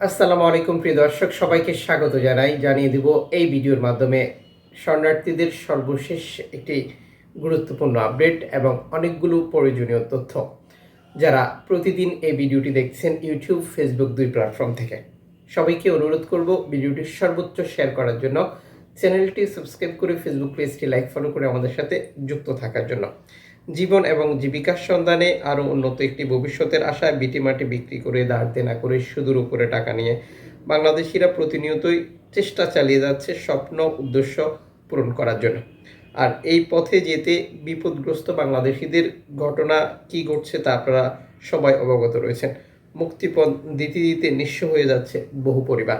আসসালামু আলাইকুম, প্রিয় দর্শক, সবাইকে স্বাগত জানাই। জানিয়ে দিব, এই ভিডিওর মাধ্যমে শরণার্থীদের সর্বশেষ একটি গুরুত্বপূর্ণ আপডেট এবং অনেকগুলো প্রয়োজনীয় তথ্য। যারা প্রতিদিন এই ভিডিওটি দেখছেন ইউটিউব, ফেসবুক দুই প্ল্যাটফর্ম থেকে। সবাইকে অনুরোধ করব, ভিডিওটি সর্বোচ্চ শেয়ার করার জন্য। চ্যানেলটি সাবস্ক্রাইব করে ফেসবুক পেজটি লাইক, ফলো করে আমাদের সাথে যুক্ত থাকার জন্য। জীবন এবং জীবিকার সন্ধানে আরও উন্নত একটি ভবিষ্যতের আশায় বিটিমাটি বিক্রি করে দাঁড় দেনা করে সুদূর উপরে টাকা নিয়ে বাংলাদেশিরা প্রতিনিয়তই চেষ্টা চালিয়ে যাচ্ছে স্বপ্ন, উদ্দেশ্য পূরণ করার জন্য। আর এই পথে যেতে বিপদগ্রস্ত বাংলাদেশিদের ঘটনা কি ঘটছে তা আপনারা সবাই অবগত রয়েছেন। মুক্তিপণ দিতে দিতে নিঃস্ব হয়ে যাচ্ছে বহু পরিবার।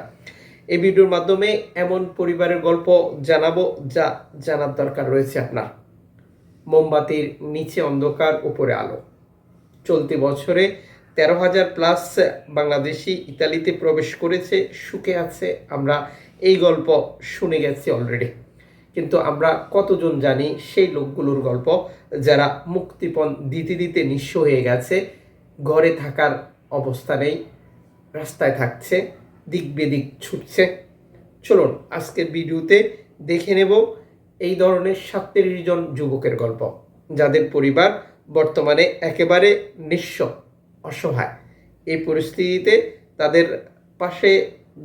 এই ভিডিওর মাধ্যমে এমন পরিবারের গল্প জানাব যা জানার দরকার রয়েছে আপনার। মোমবাতির নিচে অন্ধকার, উপরে আলো। চলতি বছরে তেরো হাজার প্লাস বাংলাদেশি ইতালিতে প্রবেশ করেছে, সুখে আছে। আমরা এই গল্প শুনে গেছি অলরেডি কিন্তু আমরা কতজন জানি সেই লোকগুলোর গল্প যারা মুক্তিপণ দিতে দিতে নিঃস্ব হয়ে গেছে, ঘরে থাকার অবস্থা নেই, রাস্তায় থাকছে, দিক বেদিক ছুটছে। চলুন আজকের ভিডিওতে দেখে নেব এই ধরনের সাতত্রিশ জন যুবকের গল্প, যাদের পরিবার বর্তমানে একেবারে নিঃস্ব, অসহায়। এই পরিস্থিতিতে তাদের পাশে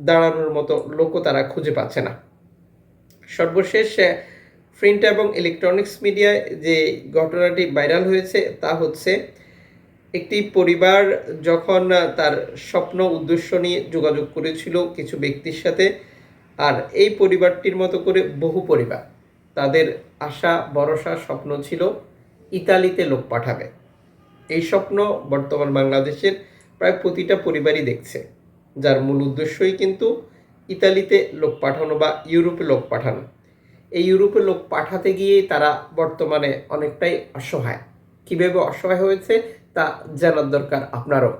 দাঁড়ানোর মতো লোকও তারা খুঁজে পাচ্ছে না। সর্বশেষ প্রিন্ট এবং ইলেকট্রনিক্স মিডিয়ায় যে ঘটনাটি ভাইরাল হয়েছে, তা হচ্ছে একটি পরিবার যখন তার স্বপ্ন উদ্দেশ্য নিয়ে যোগাযোগ করেছিল কিছু ব্যক্তির সাথে, আর এই পরিবারটির মতো করে বহু পরিবার। তাদের আশা, ভরসা, স্বপ্ন ছিল ইতালিতে লোক পাঠাবে। এই স্বপ্ন বর্তমান বাংলাদেশের প্রায় প্রতিটা পরিবারই দেখছে, যার মূল উদ্দেশ্যই কিন্তু ইতালিতে লোক পাঠানো বা ইউরোপে লোক পাঠানো। এই ইউরোপে লোক পাঠাতে গিয়ে তারা বর্তমানে অনেকটাই অসহায়। কীভাবে অসহায় হয়েছে তা জানার দরকার আপনারও।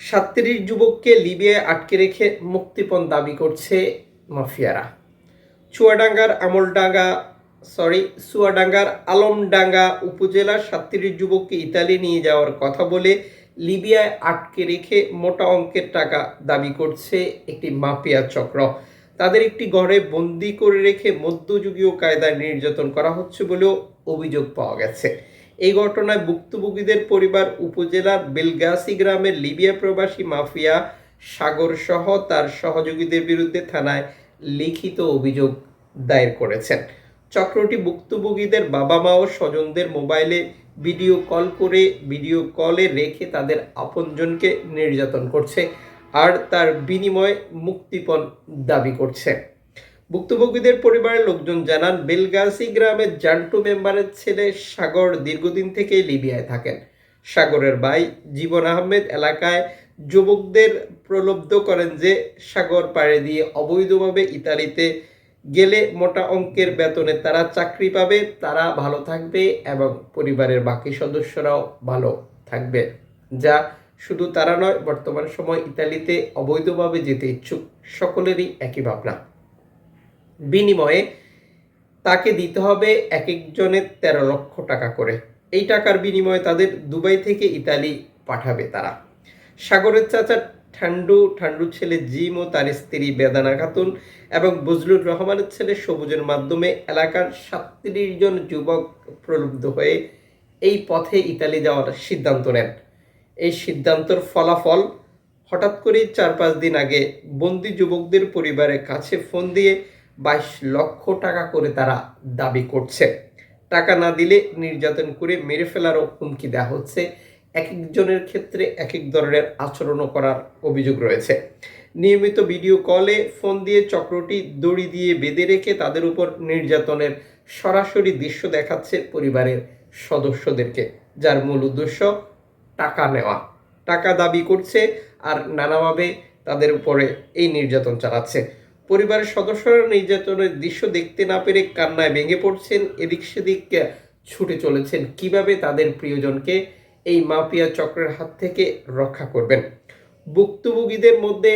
সাতত্রিশ যুবককে লিবিয়ায় আটকে রেখে মুক্তিপণ দাবি করছে মাফিয়ারা। চুয়াডাঙ্গার আমলডাঙ্গা সরি চুয়াডাঙ্গার আলমডাঙ্গা উপজেলার সাতত্রিশ যুবককে ইতালি নিয়ে যাওয়ার কথা বলে লিবিয়ায় আটকে রেখে মোটা অঙ্কের টাকা দাবি করছে একটি মাফিয়া চক্র। তাদের একটি ঘরে বন্দি করে রেখে মধ্যযুগীয় কায়দায় নির্যাতন করা হচ্ছে বলেও অভিযোগ পাওয়া গেছে। এই ঘটনায় ভুক্তভোগীদের পরিবার উপজেলার বেলগাসি গ্রামের লিবিয়া প্রবাসী মাফিয়া সাগর সহ তার সহযোগীদের বিরুদ্ধে থানায় লিখিত অভিযোগ দায়ের করেছেন। চক্রটি ভুক্তভোগীদের বাবা মা ও স্বজনদের মোবাইলে ভিডিও কল করে ভিডিও কলে রেখে তাদের আপনজনকে নির্যাতন করছে আর তার বিনিময়ে মুক্তিপণ দাবি করছে। ভুক্তভোগীদের পরিবারের লোকজন জানান, বেলগাসি গ্রামের জান্টু মেম্বারের ছেলে সাগর দীর্ঘদিন থেকে লিবিয়ায় থাকেন। সাগরের ভাই জীবন আহমেদ এলাকায় যুবকদের প্রলব্ধ করেন যে সাগর পাড়ে দিয়ে অবৈধভাবে ইতালিতে গেলে মোটা অঙ্কের বেতনে তারা চাকরি পাবে, তারা ভালো থাকবে এবং পরিবারের বাকি সদস্যরাও ভালো থাকবে। যা শুধু তারা নয়, বর্তমান সময় ইতালিতে অবৈধভাবে যেতে ইচ্ছুক সকলেরই একই ভাবনা। বিনিময়ে তাকে দিতে হবে এক একজনের তেরো লক্ষ টাকা করে। এই টাকার বিনিময়ে তাদের দুবাই থেকে ইতালি পাঠাবে তারা। সাগরের চাচা ঠান্ডু ঠান্ডু ছেলে জিম ও তার স্ত্রী বেদানা খাতুন এবং বজলুর রহমানের ছেলে সবুজের মাধ্যমে এলাকার সাতত্রিশ জন যুবক প্রলুব্ধ হয়ে এই পথে ইতালি যাওয়ার সিদ্ধান্ত নেন। এই সিদ্ধান্তর ফলাফল হঠাৎ করেই চার পাঁচ দিন আগে বন্দি যুবকদের পরিবারের কাছে ফোন দিয়ে বাইশ লক্ষ টাকা করে তারা দাবি করছে। টাকা না দিলে নির্যাতন করে মেরে ফেলারও হুমকি দেওয়া হচ্ছে। এক একজনের ক্ষেত্রে এক এক ধরনের আচরণও করার অভিযোগ রয়েছে। নিয়মিত ভিডিও কলে ফোন দিয়ে চক্রটি দড়ি দিয়ে বেঁধে রেখে তাদের উপর নির্যাতনের সরাসরি দৃশ্য দেখাচ্ছে পরিবারের সদস্যদেরকে, যার মূল উদ্দেশ্য টাকা নেওয়া। টাকা দাবি করছে আর নানাভাবে তাদের উপরে এই নির্যাতন চালাচ্ছে। পরিবারের সদস্যরা নির্যাতনের দৃশ্য দেখতে না পেরে কান্নায় ভেঙে পড়ছেন। এদিক সেদিক ছুটে চলেছেন। কীভাবে তাদের প্রিয়জনকে এই মাফিয়া চক্রের হাত থেকে রক্ষা করবেন। ভুক্তভোগীদের মধ্যে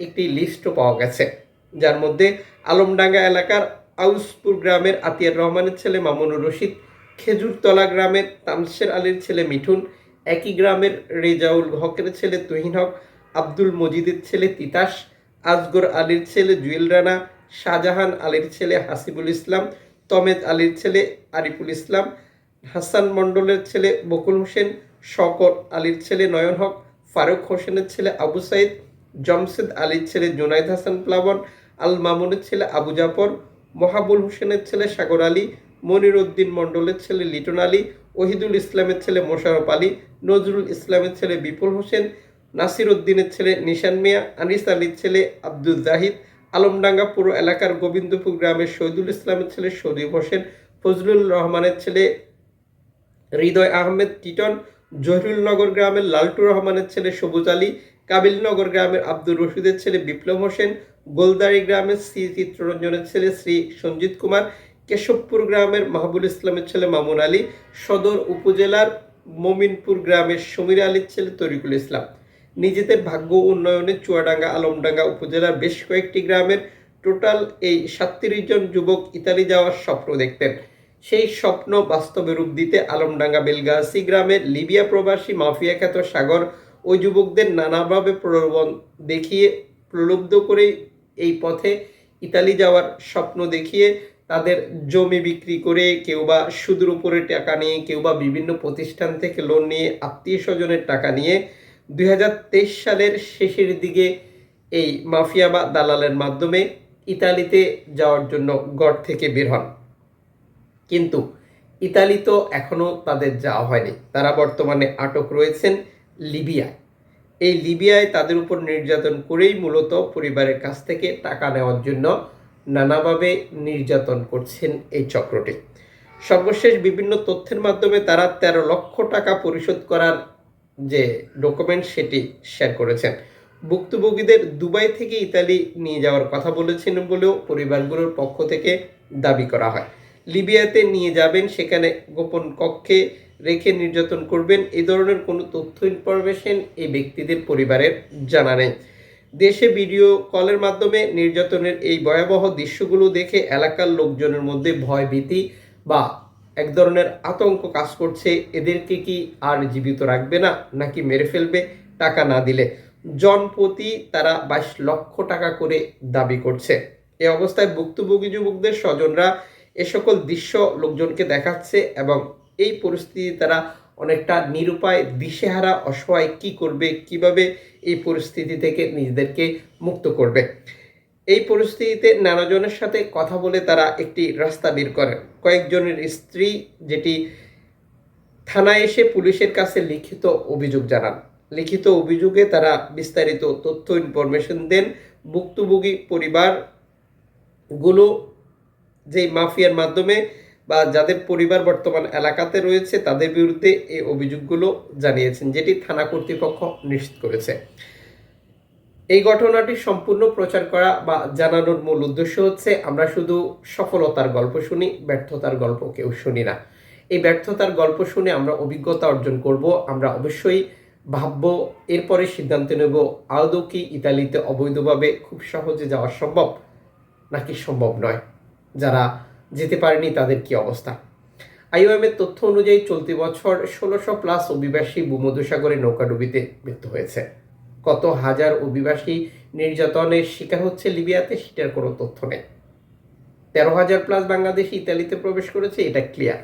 একটি লিস্টও পাওয়া গেছে, যার মধ্যে আলমডাঙ্গা এলাকার আউসপুর গ্রামের আতিয়ার রহমানের ছেলে মামুনুর রশিদ, খেজুরতলা গ্রামের তামসের আলীর ছেলে মিঠুন, একই গ্রামের রেজাউল হকের ছেলে তুহিন হক, আব্দুল মজিদের ছেলে তিতাস, আজগর আলীর ছেলে জুয়েল রানা, শাহজাহান আলীর ছেলে হাসিবুল ইসলাম, তমেজ আলীর ছেলে আরিফুল ইসলাম হাসান মণ্ডলের ছেলে বকুল হোসেন, শকর আলীর ছেলে নয়ন হক, ফারুক হোসেনের ছেলে আবু সাইদ, জমশেদ আলীর ছেলে জুনাইদ হাসান প্লাবন, আল মামুনের ছেলে আবু জাফর, মহাবুল হোসেনের ছেলে সাগর আলী মনির উদ্দিন মণ্ডলের ছেলে লিটন আলী, ওহিদুল ইসলামের ছেলে মোশারফ আলী, নজরুল ইসলামের ছেলে বিপুল হোসেন নাসির উদ্দিনের ছেলে নিশান মিয়া, আনিস আলীর ছেলে আব্দুল জাহিদ, আলমডাঙ্গা পুরো এলাকার গোবিন্দপুর গ্রামের শহীদুল ইসলামের ছেলে সদীপ হোসেন ফজলুল রহমানের ছেলে হৃদয় আহমেদ টিটন, জহিরুলনগর গ্রামের লালটু রহমানের ছেলে সবুজ আলী, কাবিলনগর গ্রামের আব্দুর রশিদের ছেলে বিপ্লব হোসেন, গোলদারি গ্রামের শ্রী চিত্ররঞ্জনের ছেলে শ্রী সঞ্জিত কুমার, কেশবপুর গ্রামের মাহবুল ইসলামের ছেলে মামুন আলী, সদর উপজেলার মমিনপুর গ্রামের সমীর আলীর ছেলে তরিকুল ইসলাম। নিজেদের ভাগ্য উন্নয়নে চুয়াডাঙ্গা, আলমডাঙ্গা উপজেলার বেশ কয়েকটি গ্রামের টোটাল এই সাতত্রিশ জন যুবক ইতালি যাওয়ার স্বপ্ন দেখতেন। সেই স্বপ্ন বাস্তবে রূপ দিতে আলমডাঙ্গা বেলগাছি গ্রামের লিবিয়া প্রবাসী মাফিয়া খ্যাত সাগর ওই যুবকদের নানাভাবে প্রলোভন দেখিয়ে, প্রলুব্ধ করে এই পথে ইতালি যাওয়ার স্বপ্ন দেখিয়ে তাদের জমি বিক্রি করে কেউ বা সুদের উপরে টাকা নিয়ে কেউ বা বিভিন্ন প্রতিষ্ঠান থেকে লোন নিয়ে, আত্মীয় স্বজনের টাকা নিয়ে দু হাজার তেইশ সালের শেষের দিকে এই মাফিয়া বা দালালের মাধ্যমে ইতালিতে যাওয়ার জন্য গড় থেকে বের হন। কিন্তু ইতালি তো এখনও তাদের যাওয়া হয়নি। তারা বর্তমানে আটক রয়েছেন লিবিয়ায়। এই লিবিয়ায় তাদের উপর নির্যাতন করেই মূলত পরিবারের কাছ থেকে টাকা নেওয়ার জন্য নানাভাবে নির্যাতন করছেন এই চক্রটি। সর্বশেষ বিভিন্ন তথ্যের মাধ্যমে তারা তেরো লক্ষ টাকা পরিশোধ করার যে ডকুমেন্ট সেটি শেয়ার করেছেন। ভুক্তভোগীদের দুবাই থেকে ইতালি নিয়ে যাওয়ার কথা বলেছেন বলেও পরিবারগুলোর পক্ষ থেকে দাবি করা হয়। লিবিয়াতে নিয়ে যাবেন, সেখানে গোপন কক্ষে রেখে নির্যাতন করবেন। এ ধরনের কোনো তথ্য ইনফরমেশন এই ব্যক্তিদের পরিবারের জানা নেই। দেশে ভিডিও কলের মাধ্যমে নির্যাতনের এই ভয়াবহ দৃশ্যগুলো দেখে এলাকার লোকজনের মধ্যে ভয় ভীতি বা এক ধরনের আতঙ্ক কাজ করছে। এদেরকে কি আর জীবিত রাখবে না, নাকি মেরে ফেলবে? টাকা না দিলে জনপ্রতি তারা বাইশ লক্ষ টাকা করে দাবি করছে। এই অবস্থায় ভুক্তভোগী যুবকদের স্বজনরা এ সকল দৃশ্য লোকজনকে দেখাচ্ছে এবং এই পরিস্থিতি তারা অনেকটা নিরুপায়, দিশেহারা, অসহায় কি করবে, কীভাবে এই পরিস্থিতি থেকে নিজেদেরকে মুক্ত করবে। এই পরিস্থিতিতে নানাজনের সাথে কথা বলে তারা একটি রাস্তা বের করেন কয়েকজনের স্ত্রী যেটি থানায় এসে পুলিশের কাছে লিখিত অভিযোগ জানান। লিখিত অভিযোগে তারা বিস্তারিত তথ্য, ইনফরমেশন দেন। ভুক্তভোগী পরিবারগুলো যেই মাফিয়ার মাধ্যমে বা যাদের পরিবার বর্তমান এলাকাতে রয়েছে, তাদের বিরুদ্ধে এই অভিযোগগুলো জানিয়েছেন, যেটি থানা কর্তৃপক্ষ নিশ্চিত করেছে। এই ঘটনাটি সম্পূর্ণ প্রচার করা বা জানানোর মূল উদ্দেশ্য হচ্ছে, আমরা শুধু সফলতার গল্প শুনি, ব্যর্থতার গল্প কেউ শুনি না। এই ব্যর্থতার গল্প শুনে আমরা অভিজ্ঞতা অর্জন করব, আমরা অবশ্যই ভাববো, এরপরে সিদ্ধান্ত নেব, আদৌ কি ইতালিতে অবৈধভাবে খুব সহজে যাওয়া সম্ভব নাকি সম্ভব নয়। যেতে পারেনি তাদের কি অবস্থা? আইওএমের তথ্য অনুযায়ী চলতি বছর ষোলোশো প্লাস অভিবাসী ভূমধ্যসাগরে নৌকাডুবিতে মৃত্যু হয়েছে। কত হাজার অভিবাসী নির্যাতনের শিকার হচ্ছে লিবিয়াতে সেটার কোনো তথ্য নেই। তেরো হাজার প্লাস বাংলাদেশি ইতালিতে প্রবেশ করেছে, এটা ক্লিয়ার।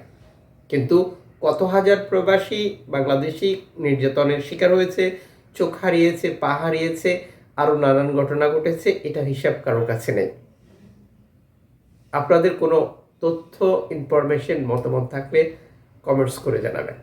কিন্তু কত হাজার প্রবাসী বাংলাদেশি নির্যাতনের শিকার হয়েছে, চোখ হারিয়েছে, পা হারিয়েছে, আরও নানান ঘটনা ঘটেছে, এটার হিসাব কারও কাছে নেই। আপনাদের কোনো তথ্য ইনফরমেশন মতামত থাকলে কমেন্টস করে জানাবেন।